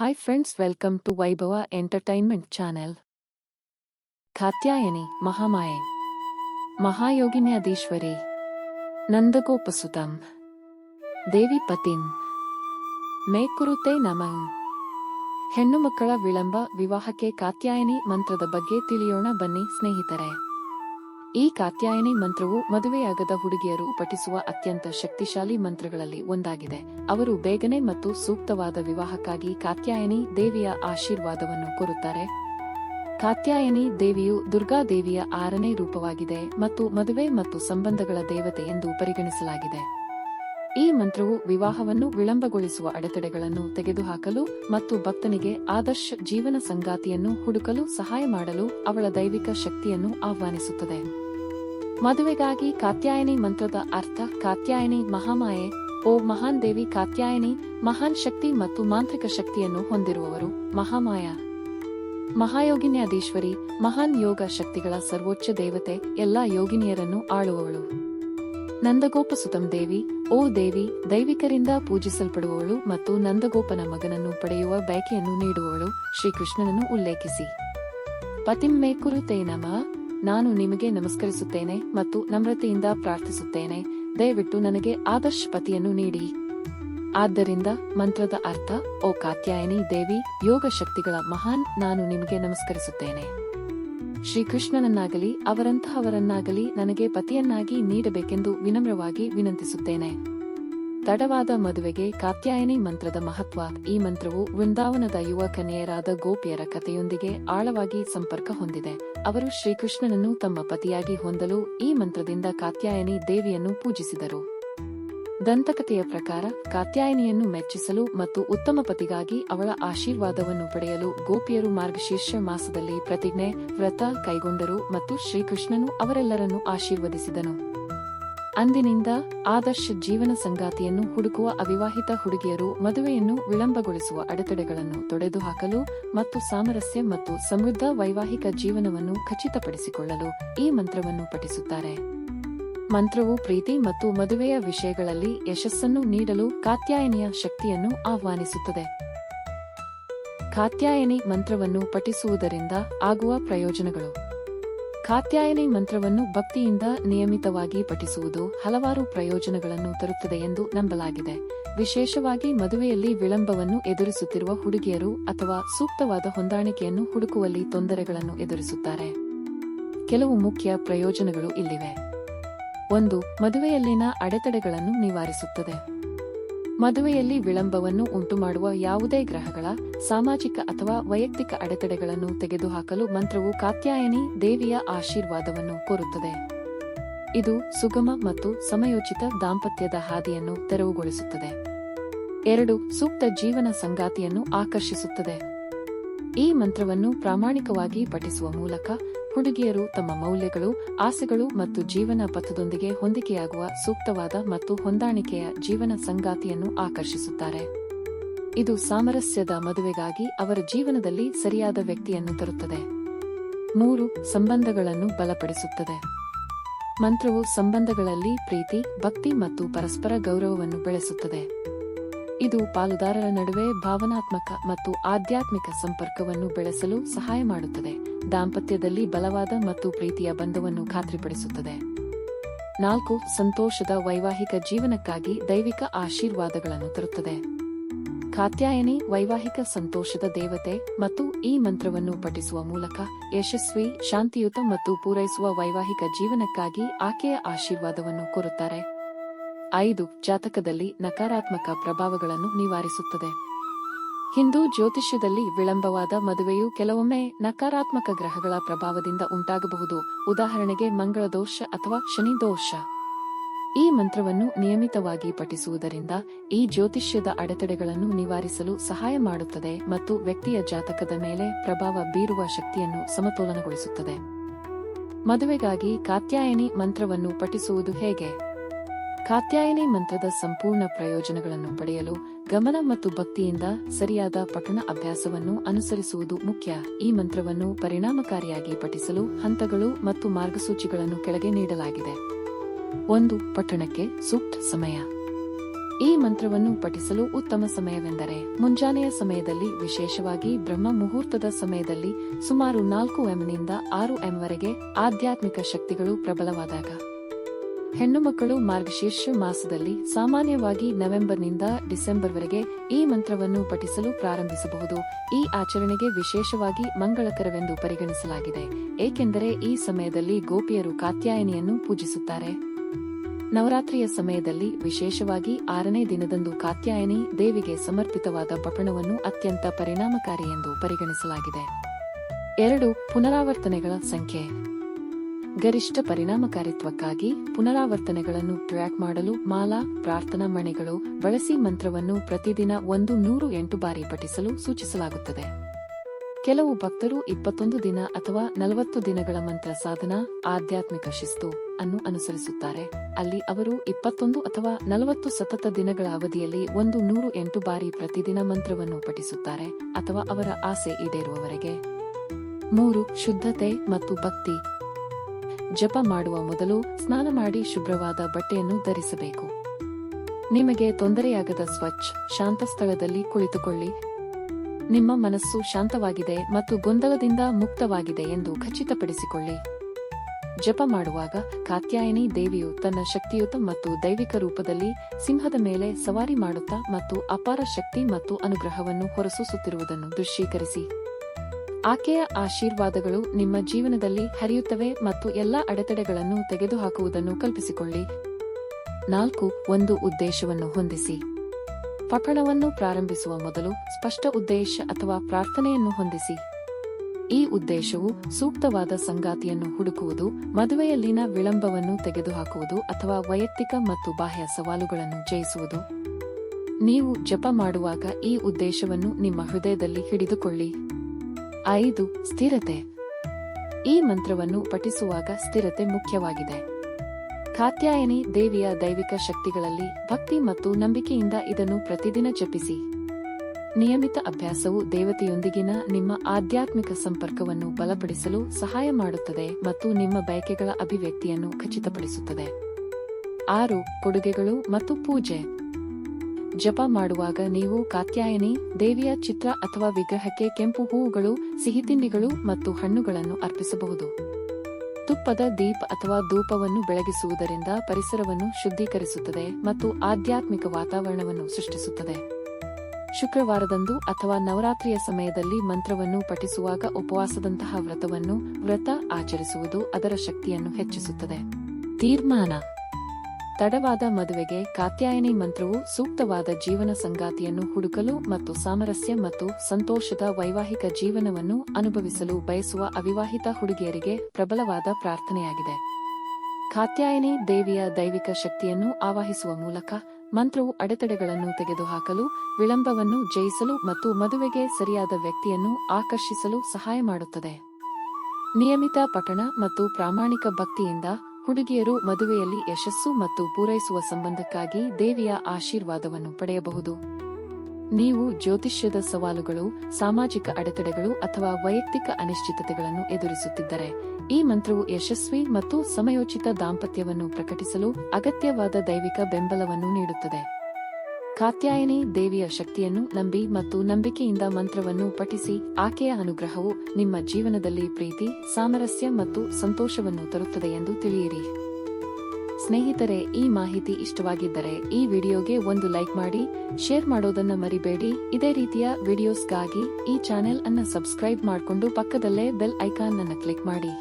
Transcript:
Hi friends welcome to Vaibhava entertainment channel Katyayani ಮಹಾಮಾಯೆ ಮಹಾಯೋಗಿನ್ಯಾದೀಶ್ವರಿ ನಂದಗೋಪಸುತಂ ದೇವಿ ಪತಿಂ ಮೇಕುರುತೆ ನಮಃ ಹೆಣ್ಣು ಮಕ್ಕಳ ವಿಳಂಬ ವಿವಾಹಕ್ಕೆ ಕಾತ್ಯಾಯನಿ ಮಂತ್ರದ ಬಗ್ಗೆ ತಿಳಿಯೋಣ ಬನ್ನಿ ಸ್ನೇಹಿತರೆ ಈ ಕಾತ್ಯಾಯನಿ ಮಂತ್ರವು ಮದುವೆಯಾಗದ ಹುಡುಗಿಯರು ಪಠಿಸುವ ಅತ್ಯಂತ ಶಕ್ತಿಶಾಲಿ ಮಂತ್ರಗಳಲ್ಲಿ ಒಂದಾಗಿದೆ. ಅವರು ಬೇಗನೆ ಮತ್ತು ಸೂಕ್ತವಾದ ವಿವಾಹಕ್ಕಾಗಿ ಕಾತ್ಯಾಯನಿ ದೇವಿಯ ಆಶೀರ್ವಾದವನ್ನು ಕೋರುತ್ತಾರೆ. ಕಾತ್ಯಾಯನಿ ದೇವಿಯು ದುರ್ಗಾ ದೇವಿಯ ಆರನೇ ರೂಪವಾಗಿದೆ ಮತ್ತು ಮದುವೆ ಮತ್ತು ಸಂಬಂಧಗಳ ದೇವತೆ ಎಂದು ಪರಿಗಣಿಸಲಾಗಿದೆ. ಈ ಮಂತ್ರವು ವಿವಾಹವನ್ನು ವಿಳಂಬಗೊಳಿಸುವ ಅಡೆತಡೆಗಳನ್ನು ತೆಗೆದುಹಾಕಲು ಮತ್ತು ಭಕ್ತನಿಗೆ ಆದರ್ಶ ಜೀವನ ಸಂಗಾತಿಯನ್ನು ಹುಡುಕಲು ಸಹಾಯ ಮಾಡಲು ಅವಳ ದೈವಿಕ ಶಕ್ತಿಯನ್ನು ಆಹ್ವಾನಿಸುತ್ತದೆ. ಮದುವೆಗಾಗಿ ಕಾತ್ಯಾಯನಿ ಮಂತ್ರದ ಅರ್ಥ ಕಾತ್ಯಾಯನಿ ಮಹಾಮಾಯೆ, ಓ ಮಹಾನ್ ದೇವಿ ಕಾತ್ಯಾಯನಿ, ಮಹಾನ್ ಶಕ್ತಿ ಮತ್ತು ಮಾಂತ್ರಿಕ ಶಕ್ತಿಯನ್ನು ಹೊಂದಿರುವವರು ಮಹಾಮಾಯ. ಮಹಾಯೋಗಿನ್ಯಾದೀಶ್ವರಿ ಮಹಾನ್ ಯೋಗ ಶಕ್ತಿಗಳ ಸರ್ವೋಚ್ಚ ದೇವತೆ, ಎಲ್ಲಾ ಯೋಗಿನಿಯರನ್ನು ಆಳುವವಳು. ನಂದಗೋಪಸುತಂ ದೇವಿ, ಓ ದೇವಿ, ದೈವಿಕರಿಂದ ಪೂಜಿಸಲ್ಪಡುವವಳು ಮತ್ತು ನಂದಗೋಪನ ಮಗನನ್ನು ಪಡೆಯುವ ಬಯಕೆಯನ್ನು ನೀಡುವವಳು, ಶ್ರೀಕೃಷ್ಣನನ್ನು ಉಲ್ಲೇಖಿಸಿ. ಪತಿಮ್ಮೆ ಕುರುತೆ ನಾನು ನಿಮಗೆ ನಮಸ್ಕರಿಸುತ್ತೇನೆ ಮತ್ತು ನಮ್ರತೆಯಿಂದ ಪ್ರಾರ್ಥಿಸುತ್ತೇನೆ. ದಯವಿಟ್ಟು ನನಗೆ ಆದರ್ಶ ಪತಿಯನ್ನು ನೀಡಿ. ಆದ್ದರಿಂದ ಮಂತ್ರದ ಅರ್ಥ, ಓ ಕಾತ್ಯಾಯಿನಿ ದೇವಿ ಯೋಗ ಶಕ್ತಿಗಳ ಮಹಾನ್, ನಾನು ನಿಮಗೆ ನಮಸ್ಕರಿಸುತ್ತೇನೆ. ಶ್ರೀಕೃಷ್ಣನನ್ನಾಗಲಿ ಅವರಂತಹವರನ್ನಾಗಲಿ ನನಗೆ ಪತಿಯನ್ನಾಗಿ ನೀಡಬೇಕೆಂದು ವಿನಮ್ರವಾಗಿ ವಿನಂತಿಸುತ್ತೇನೆ. ತಡವಾದ ಮದುವೆಗೆ ಕಾತ್ಯಾಯನಿ ಮಂತ್ರದ ಮಹತ್ವ. ಈ ಮಂತ್ರವು ವೃಂದಾವನದ ಯುವ ಕನ್ಯೆಯರಾದ ಗೋಪಿಯರ ಕಥೆಯೊಂದಿಗೆ ಆಳವಾಗಿ ಸಂಪರ್ಕ ಹೊಂದಿದೆ. ಅವರು ಶ್ರೀಕೃಷ್ಣನನ್ನು ತಮ್ಮ ಪತಿಯಾಗಿ ಹೊಂದಲು ಈ ಮಂತ್ರದಿಂದ ಕಾತ್ಯಾಯನಿ ದೇವಿಯನ್ನು ಪೂಜಿಸಿದರು. ದಂತಕಥೆಯ ಪ್ರಕಾರ ಕಾತ್ಯಾಯನಿಯನ್ನು ಮೆಚ್ಚಿಸಲು ಮತ್ತು ಉತ್ತಮ ಪತಿಗಾಗಿ ಅವಳ ಆಶೀರ್ವಾದವನ್ನು ಪಡೆಯಲು ಗೋಪಿಯರು ಮಾರ್ಗಶೀರ್ಷ ಮಾಸದಲ್ಲಿ ಪ್ರತಿಜ್ಞೆ, ವ್ರತ ಕೈಗೊಂಡರು ಮತ್ತು ಶ್ರೀಕೃಷ್ಣನು ಅವರೆಲ್ಲರನ್ನು ಆಶೀರ್ವದಿಸಿದನು. ಅಂದಿನಿಂದ ಆದರ್ಶ ಜೀವನ ಸಂಗಾತಿಯನ್ನು ಹುಡುಕುವ ಅವಿವಾಹಿತ ಹುಡುಗಿಯರು ಮದುವೆಯನ್ನು ವಿಳಂಬಗೊಳಿಸುವ ಅಡೆತಡೆಗಳನ್ನು ತೊಡೆದುಹಾಕಲು ಮತ್ತು ಸಾಮರಸ್ಯ ಮತ್ತು ಸಮೃದ್ಧ ವೈವಾಹಿಕ ಜೀವನವನ್ನು ಖಚಿತಪಡಿಸಿಕೊಳ್ಳಲು ಈ ಮಂತ್ರವನ್ನು ಪಠಿಸುತ್ತಾರೆ. ಮಂತ್ರವು ಪ್ರೀತಿ ಮತ್ತು ಮದುವೆಯ ವಿಷಯಗಳಲ್ಲಿ ಯಶಸ್ಸನ್ನು ನೀಡಲು ಕಾತ್ಯಾಯನಿಯ ಶಕ್ತಿಯನ್ನು ಆಹ್ವಾನಿಸುತ್ತದೆ. ಕಾತ್ಯಾಯನಿ ಮಂತ್ರವನ್ನು ಪಠಿಸುವುದರಿಂದ ಆಗುವ ಪ್ರಯೋಜನಗಳು. ಕಾತ್ಯಾಯನಿ ಮಂತ್ರವನ್ನು ಭಕ್ತಿಯಿಂದ ನಿಯಮಿತವಾಗಿ ಪಠಿಸುವುದು ಹಲವಾರು ಪ್ರಯೋಜನಗಳನ್ನು ತರುತ್ತದೆ ಎಂದು ನಂಬಲಾಗಿದೆ. ವಿಶೇಷವಾಗಿ ಮದುವೆಯಲ್ಲಿ ವಿಳಂಬವನ್ನು ಎದುರಿಸುತ್ತಿರುವ ಹುಡುಗಿಯರು ಅಥವಾ ಸೂಕ್ತವಾದ ಹೊಂದಾಣಿಕೆಯನ್ನು ಹುಡುಕುವಲ್ಲಿ ತೊಂದರೆಗಳನ್ನು ಎದುರಿಸುತ್ತಾರೆ. ಕೆಲವು ಮುಖ್ಯ ಪ್ರಯೋಜನಗಳು ಇಲ್ಲಿವೆ. ಒಂದು, ಮದುವೆಯಲ್ಲಿನ ಅಡೆತಡೆಗಳನ್ನು ನಿವಾರಿಸುತ್ತದೆ. ಮದುವೆಯಲ್ಲಿ ವಿಳಂಬವನ್ನು ಉಂಟುಮಾಡುವ ಯಾವುದೇ ಗ್ರಹಗಳ ಸಾಮಾಜಿಕ ಅಥವಾ ವೈಯಕ್ತಿಕ ಅಡೆತಡೆಗಳನ್ನು ತೆಗೆದುಹಾಕಲು ಮಂತ್ರವು ಕಾತ್ಯಾಯನಿ ದೇವಿಯ ಆಶೀರ್ವಾದವನ್ನು ಕೋರುತ್ತದೆ. ಇದು ಸುಗಮ ಮತ್ತು ಸಮಯೋಚಿತ ದಾಂಪತ್ಯದ ಹಾದಿಯನ್ನು ತೆರವುಗೊಳಿಸುತ್ತದೆ. ಎರಡು, ಸೂಕ್ತ ಜೀವನ ಸಂಗಾತಿಯನ್ನು ಆಕರ್ಷಿಸುತ್ತದೆ. ಈ ಮಂತ್ರವನ್ನು ಪ್ರಾಮಾಣಿಕವಾಗಿ ಪಠಿಸುವ ಮೂಲಕ ಹುಡುಗಿಯರು ತಮ್ಮ ಮೌಲ್ಯಗಳು, ಆಸೆಗಳು ಮತ್ತು ಜೀವನ ಪಥದೊಂದಿಗೆ ಹೊಂದಿಕೆಯಾಗುವ ಸೂಕ್ತವಾದ ಮತ್ತು ಹೊಂದಾಣಿಕೆಯ ಜೀವನ ಸಂಗಾತಿಯನ್ನು ಆಕರ್ಷಿಸುತ್ತಾರೆ. ಇದು ಸಾಮರಸ್ಯದ ಮದುವೆಗಾಗಿ ಅವರ ಜೀವನದಲ್ಲಿ ಸರಿಯಾದ ವ್ಯಕ್ತಿಯನ್ನು ತರುತ್ತದೆ. ಮೂರು, ಸಂಬಂಧಗಳನ್ನು ಬಲಪಡಿಸುತ್ತದೆ. ಮಂತ್ರವು ಸಂಬಂಧಗಳಲ್ಲಿ ಪ್ರೀತಿ, ಭಕ್ತಿ ಮತ್ತು ಪರಸ್ಪರ ಗೌರವವನ್ನು ಬೆಳೆಸುತ್ತದೆ. ಇದು ಪಾಲುದಾರರ ನಡುವೆ ಭಾವನಾತ್ಮಕ ಮತ್ತು ಆಧ್ಯಾತ್ಮಿಕ ಸಂಪರ್ಕವನ್ನು ಬೆಳೆಸಲು ಸಹಾಯ ಮಾಡುತ್ತದೆ. ದಾಂಪತ್ಯದಲ್ಲಿ ಬಲವಾದ ಮತ್ತು ಪ್ರೀತಿಯ ಬಂಧವನ್ನು ಖಾತ್ರಿಪಡಿಸುತ್ತದೆ. ನಾಲ್ಕು, ಸಂತೋಷದ ವೈವಾಹಿಕ ಜೀವನಕ್ಕಾಗಿ ದೈವಿಕ ಆಶೀರ್ವಾದಗಳನ್ನು ತರುತ್ತದೆ. ಕಾತ್ಯಾಯನಿ ವೈವಾಹಿಕ ಸಂತೋಷದ ದೇವತೆ ಮತ್ತು ಈ ಮಂತ್ರವನ್ನು ಪಠಿಸುವ ಮೂಲಕ ಯಶಸ್ವಿ, ಶಾಂತಿಯುತ ಮತ್ತು ಪೂರೈಸುವ ವೈವಾಹಿಕ ಜೀವನಕ್ಕಾಗಿ ಆಕೆಯ ಆಶೀರ್ವಾದವನ್ನು ಕೋರುತ್ತಾರೆ. ಐದು ಜಾತಕದಲ್ಲಿ ನಕಾರಾತ್ಮಕ ಪ್ರಭಾವಗಳನ್ನು ನಿವಾರಿಸುತ್ತದೆ. ಹಿಂದೂ ಜ್ಯೋತಿಷ್ಯದಲ್ಲಿ ವಿಳಂಬವಾದ ಮದುವೆಯು ಕೆಲವೊಮ್ಮೆ ನಕಾರಾತ್ಮಕ ಗ್ರಹಗಳ ಪ್ರಭಾವದಿಂದ ಉಂಟಾಗಬಹುದು. ಉದಾಹರಣೆಗೆ ಮಂಗಳ ದೋಷ ಅಥವಾ ಶನಿ ದೋಷ. ಈ ಮಂತ್ರವನ್ನು ನಿಯಮಿತವಾಗಿ ಪಠಿಸುವುದರಿಂದ ಈ ಜ್ಯೋತಿಷ್ಯದ ಅಡೆತಡೆಗಳನ್ನು ನಿವಾರಿಸಲು ಸಹಾಯ ಮಾಡುತ್ತದೆ ಮತ್ತು ವ್ಯಕ್ತಿಯ ಜಾತಕದ ಮೇಲೆ ಪ್ರಭಾವ ಬೀರುವ ಶಕ್ತಿಯನ್ನು ಸಮತೋಲನಗೊಳಿಸುತ್ತದೆ. ಮದುವೆಗಾಗಿ ಕಾತ್ಯಾಯನಿ ಮಂತ್ರವನ್ನು ಪಠಿಸುವುದು ಹೇಗೆ? ಕಾತ್ಯಾಯನಿ ಮಂತ್ರದ ಸಂಪೂರ್ಣ ಪ್ರಯೋಜನಗಳನ್ನು ಪಡೆಯಲು ಗಮನ ಮತ್ತು ಭಕ್ತಿಯಿಂದ ಸರಿಯಾದ ಪಠಣ ಅಭ್ಯಾಸವನ್ನು ಅನುಸರಿಸುವುದು ಮುಖ್ಯ. ಈ ಮಂತ್ರವನ್ನು ಪರಿಣಾಮಕಾರಿಯಾಗಿ ಪಠಿಸಲು ಹಂತಗಳು ಮತ್ತು ಮಾರ್ಗಸೂಚಿಗಳನ್ನು ಕೆಳಗೆ ನೀಡಲಾಗಿದೆ. ಒಂದು, ಪಠಣಕ್ಕೆ ಸೂಕ್ತ ಸಮಯ. ಈ ಮಂತ್ರವನ್ನು ಪಠಿಸಲು ಉತ್ತಮ ಸಮಯವೆಂದರೆ ಮುಂಜಾನೆಯ ಸಮಯದಲ್ಲಿ ವಿಶೇಷವಾಗಿ ಬ್ರಹ್ಮ ಮುಹೂರ್ತದ ಸಮಯದಲ್ಲಿ ಸುಮಾರು ನಾಲ್ಕು ಎಂನಿಂದ ಆರು ಎಂವರೆಗೆ ಆಧ್ಯಾತ್ಮಿಕ ಶಕ್ತಿಗಳು ಪ್ರಬಲವಾದಾಗ. ಹೆಣ್ಣು ಮಕ್ಕಳು ಮಾರ್ಗಶೀರ್ಷ ಮಾಸದಲ್ಲಿ ಸಾಮಾನ್ಯವಾಗಿ ನವೆಂಬರ್ನಿಂದ ಡಿಸೆಂಬರ್ವರೆಗೆ ಈ ಮಂತ್ರವನ್ನು ಪಠಿಸಲು ಪ್ರಾರಂಭಿಸಬಹುದು. ಈ ಆಚರಣೆಗೆ ವಿಶೇಷವಾಗಿ ಮಂಗಳಕರವೆಂದು ಪರಿಗಣಿಸಲಾಗಿದೆ. ಏಕೆಂದರೆ ಈ ಸಮಯದಲ್ಲಿ ಗೋಪಿಯರು ಕಾತ್ಯಾಯನಿಯನ್ನು ಪೂಜಿಸುತ್ತಾರೆ. ನವರಾತ್ರಿಯ ಸಮಯದಲ್ಲಿ ವಿಶೇಷವಾಗಿ ಆರನೇ ದಿನದಂದು ಕಾತ್ಯಾಯನಿ ದೇವಿಗೆ ಸಮರ್ಪಿತವಾದ ಪಠಣವನ್ನು ಅತ್ಯಂತ ಪರಿಣಾಮಕಾರಿ ಎಂದು ಪರಿಗಣಿಸಲಾಗಿದೆ. ಎರಡು ಪುನರಾವರ್ತನೆಗಳ ಸಂಖ್ಯೆ. ಗರಿಷ್ಠ ಪರಿಣಾಮಕಾರಿತ್ವಕ್ಕಾಗಿ ಪುನರಾವರ್ತನೆಗಳನ್ನು ಟ್ರ್ಯಾಕ್ ಮಾಡಲು ಮಾಲಾ, ಪ್ರಾರ್ಥನಾ ಮಣೆಗಳು ಬಳಸಿ ಮಂತ್ರವನ್ನು ಪ್ರತಿದಿನ ಒಂದು ನೂರು ಎಂಟು ಬಾರಿ ಪಠಿಸಲು ಸೂಚಿಸಲಾಗುತ್ತದೆ. ಕೆಲವು ಭಕ್ತರು ಇಪ್ಪತ್ತೊಂದು ದಿನ ಅಥವಾ ನಲವತ್ತು ದಿನಗಳ ಮಂತ್ರ ಸಾಧನ, ಆಧ್ಯಾತ್ಮಿಕ ಶಿಸ್ತು ಅನ್ನು ಅನುಸರಿಸುತ್ತಾರೆ. ಅಲ್ಲಿ ಅವರು ಇಪ್ಪತ್ತೊಂದು ಅಥವಾ ನಲವತ್ತು ಸತತ ದಿನಗಳ ಅವಧಿಯಲ್ಲಿ ಒಂದು ನೂರು ಎಂಟು ಬಾರಿ ಪ್ರತಿದಿನ ಮಂತ್ರವನ್ನು ಪಠಿಸುತ್ತಾರೆ ಅಥವಾ ಅವರ ಆಸೆ ಈಡೇರುವವರೆಗೆ. ಮೂರು, ಶುದ್ಧತೆ ಮತ್ತು ಭಕ್ತಿ. ಜಪ ಮಾಡುವ ಮೊದಲು ಸ್ನಾನ ಮಾಡಿ ಶುಭ್ರವಾದ ಬಟ್ಟೆಯನ್ನು ಧರಿಸಬೇಕು. ನಿಮಗೆ ತೊಂದರೆಯಾಗದ ಸ್ವಚ್ಛ, ಶಾಂತ ಸ್ಥಳದಲ್ಲಿ ಕುಳಿತುಕೊಳ್ಳಿ. ನಿಮ್ಮ ಮನಸ್ಸು ಶಾಂತವಾಗಿದೆ ಮತ್ತು ಗೊಂದಲದಿಂದ ಮುಕ್ತವಾಗಿದೆ ಎಂದು ಖಚಿತಪಡಿಸಿಕೊಳ್ಳಿ. ಜಪ ಮಾಡುವಾಗ ಕಾತ್ಯಾಯನಿ ದೇವಿಯು ತನ್ನ ಶಕ್ತಿಯುತ ಮತ್ತು ದೈವಿಕ ರೂಪದಲ್ಲಿ ಸಿಂಹದ ಮೇಲೆ ಸವಾರಿ ಮಾಡುತ್ತಾ ಮತ್ತು ಅಪಾರ ಶಕ್ತಿ ಮತ್ತು ಅನುಗ್ರಹವನ್ನು ಹೊರಸೂಸುತ್ತಿರುವುದನ್ನು ದೃಶ್ಯೀಕರಿಸಿ. ಆಕೆಯ ಆಶೀರ್ವಾದಗಳು ನಿಮ್ಮ ಜೀವನದಲ್ಲಿ ಹರಿಯುತ್ತವೆ ಮತ್ತು ಎಲ್ಲಾ ಅಡೆತಡೆಗಳನ್ನು ತೆಗೆದುಹಾಕುವುದನ್ನು ಕಲ್ಪಿಸಿಕೊಳ್ಳಿ. ನಾಲ್ಕು, ಒಂದು ಉದ್ದೇಶವನ್ನು ಹೊಂದಿಸಿ. ಪಠಣವನ್ನು ಪ್ರಾರಂಭಿಸುವ ಮೊದಲು ಸ್ಪಷ್ಟ ಉದ್ದೇಶ ಅಥವಾ ಪ್ರಾರ್ಥನೆಯನ್ನು ಹೊಂದಿಸಿ. ಈ ಉದ್ದೇಶವು ಸೂಕ್ತವಾದ ಸಂಗಾತಿಯನ್ನು ಹುಡುಕುವುದು, ಮದುವೆಯಲ್ಲಿನ ವಿಳಂಬವನ್ನು ತೆಗೆದುಹಾಕುವುದು ಅಥವಾ ವೈಯಕ್ತಿಕ ಮತ್ತು ಬಾಹ್ಯ ಸವಾಲುಗಳನ್ನು ಜಯಿಸುವುದು. ನೀವು ಜಪ ಮಾಡುವಾಗ ಈ ಉದ್ದೇಶವನ್ನು ನಿಮ್ಮ ಹೃದಯದಲ್ಲಿ ಹಿಡಿದುಕೊಳ್ಳಿ. ಐದು, ಸ್ಥಿರತೆ. ಈ ಮಂತ್ರವನ್ನು ಪಠಿಸುವಾಗ ಸ್ಥಿರತೆ ಮುಖ್ಯವಾಗಿದೆ. ಕಾತ್ಯಾಯನಿ ದೇವಿಯ ದೈವಿಕ ಶಕ್ತಿಗಳಲ್ಲಿ ಭಕ್ತಿ ಮತ್ತು ನಂಬಿಕೆಯಿಂದ ಇದನ್ನು ಪ್ರತಿದಿನ ಜಪಿಸಿ. ನಿಯಮಿತ ಅಭ್ಯಾಸವು ದೇವತೆಯೊಂದಿಗಿನ ನಿಮ್ಮ ಆಧ್ಯಾತ್ಮಿಕ ಸಂಪರ್ಕವನ್ನು ಬಲಪಡಿಸಲು ಸಹಾಯ ಮಾಡುತ್ತದೆ ಮತ್ತು ನಿಮ್ಮ ಬಯಕೆಗಳ ಅಭಿವ್ಯಕ್ತಿಯನ್ನು ಖಚಿತಪಡಿಸುತ್ತದೆ. ಆರು, ಕೊಡುಗೆಗಳು ಮತ್ತು ಪೂಜೆ. ಜಪ ಮಾಡುವಾಗ ನೀವು ಕಾತ್ಯಾಯನಿ, ದೇವಿಯ ಚಿತ್ರ ಅಥವಾ ವಿಗ್ರಹಕ್ಕೆ ಕೆಂಪು ಹೂವುಗಳು ಸಿಹಿತಿಂಡಿಗಳು ಮತ್ತು ಹಣ್ಣುಗಳನ್ನು ಅರ್ಪಿಸಬಹುದು. ತುಪ್ಪದ ದೀಪ ಅಥವಾ ಧೂಪವನ್ನು ಬೆಳಗಿಸುವುದರಿಂದ ಪರಿಸರವನ್ನು ಶುದ್ಧೀಕರಿಸುತ್ತದೆ ಮತ್ತು ಆಧ್ಯಾತ್ಮಿಕ ವಾತಾವರಣವನ್ನು ಸೃಷ್ಟಿಸುತ್ತದೆ. ಶುಕ್ರವಾರದಂದು ಅಥವಾ ನವರಾತ್ರಿಯ ಸಮಯದಲ್ಲಿ ಮಂತ್ರವನ್ನು ಪಠಿಸುವಾಗ ಉಪವಾಸದಂತಹ ವ್ರತವನ್ನು ವ್ರತ ಆಚರಿಸುವುದು ಅದರ ಶಕ್ತಿಯನ್ನು ಹೆಚ್ಚಿಸುತ್ತದೆ. ತೀರ್ಮಾನ. ತಡವಾದ ಮದುವೆಗೆ ಕಾತ್ಯಾಯನಿ ಮಂತ್ರವು ಸೂಕ್ತವಾದ ಜೀವನ ಸಂಗಾತಿಯನ್ನು ಹುಡುಕಲು ಮತ್ತು ಸಾಮರಸ್ಯ ಮತ್ತು ಸಂತೋಷದ ವೈವಾಹಿಕ ಜೀವನವನ್ನು ಅನುಭವಿಸಲು ಬಯಸುವ ಅವಿವಾಹಿತ ಹುಡುಗಿಯರಿಗೆ ಪ್ರಬಲವಾದ ಪ್ರಾರ್ಥನೆಯಾಗಿದೆ. ಕಾತ್ಯಾಯನಿ ದೇವಿಯ ದೈವಿಕ ಶಕ್ತಿಯನ್ನು ಆವಾಹಿಸುವ ಮೂಲಕ ಮಂತ್ರವು ಅಡೆತಡೆಗಳನ್ನು ತೆಗೆದುಹಾಕಲು, ವಿಳಂಬವನ್ನು ಜಯಿಸಲು ಮತ್ತು ಮದುವೆಗೆ ಸರಿಯಾದ ವ್ಯಕ್ತಿಯನ್ನು ಆಕರ್ಷಿಸಲು ಸಹಾಯ ಮಾಡುತ್ತದೆ. ನಿಯಮಿತ ಪಠಣ ಮತ್ತು ಪ್ರಾಮಾಣಿಕ ಭಕ್ತಿಯಿಂದ ಹುಡುಗಿಯರು ಮದುವೆಯಲ್ಲಿ ಯಶಸ್ಸು ಮತ್ತು ಪೂರೈಸುವ ಸಂಬಂಧಕ್ಕಾಗಿ ದೇವಿಯ ಆಶೀರ್ವಾದವನ್ನು ಪಡೆಯಬಹುದು. ನೀವು ಜ್ಯೋತಿಷ್ಯದ ಸವಾಲುಗಳು, ಸಾಮಾಜಿಕ ಅಡೆತಡೆಗಳು ಅಥವಾ ವೈಯಕ್ತಿಕ ಅನಿಶ್ಚಿತತೆಗಳನ್ನು ಎದುರಿಸುತ್ತಿದ್ದರೆ, ಈ ಮಂತ್ರವು ಯಶಸ್ವಿ ಮತ್ತು ಸಮಯೋಚಿತ ದಾಂಪತ್ಯವನ್ನು ಪ್ರಕಟಿಸಲು ಅಗತ್ಯವಾದ ದೈವಿಕ ಬೆಂಬಲವನ್ನು ನೀಡುತ್ತದೆ. ಕಾತ್ಯಾಯನಿ ದೇವಿಯ ಶಕ್ತಿಯನ್ನು ನಂಬಿ ಮತ್ತು ನಂಬಿಕೆಯಿಂದ ಮಂತ್ರವನ್ನು ಪಠಿಸಿ, ಆಕೆಯ ಅನುಗ್ರಹವು ನಿಮ್ಮ ಜೀವನದಲ್ಲಿ ಪ್ರೀತಿ, ಸಾಮರಸ್ಯ ಮತ್ತು ಸಂತೋಷವನ್ನು ತರುತ್ತದೆ ಎಂದು ತಿಳಿಯಿರಿ. ಸ್ನೇಹಿತರೆ, ಈ ಮಾಹಿತಿ ಇಷ್ಟವಾಗಿದ್ದರೆ ಈ ವಿಡಿಯೋಗೆ ಒಂದು ಲೈಕ್ ಮಾಡಿ, ಶೇರ್ ಮಾಡೋದನ್ನ ಮರಿಬೇಡಿ. ಇದೇ ರೀತಿಯ ವಿಡಿಯೋಸ್ಗಾಗಿ ಈ ಚಾನೆಲ್ ಅನ್ನು ಸಬ್ಸ್ಕ್ರೈಬ್ ಮಾಡಿಕೊಂಡು ಪಕ್ಕದಲ್ಲೇ ಬೆಲ್ ಐಕಾನ್ ಅನ್ನು ಕ್ಲಿಕ್ ಮಾಡಿ.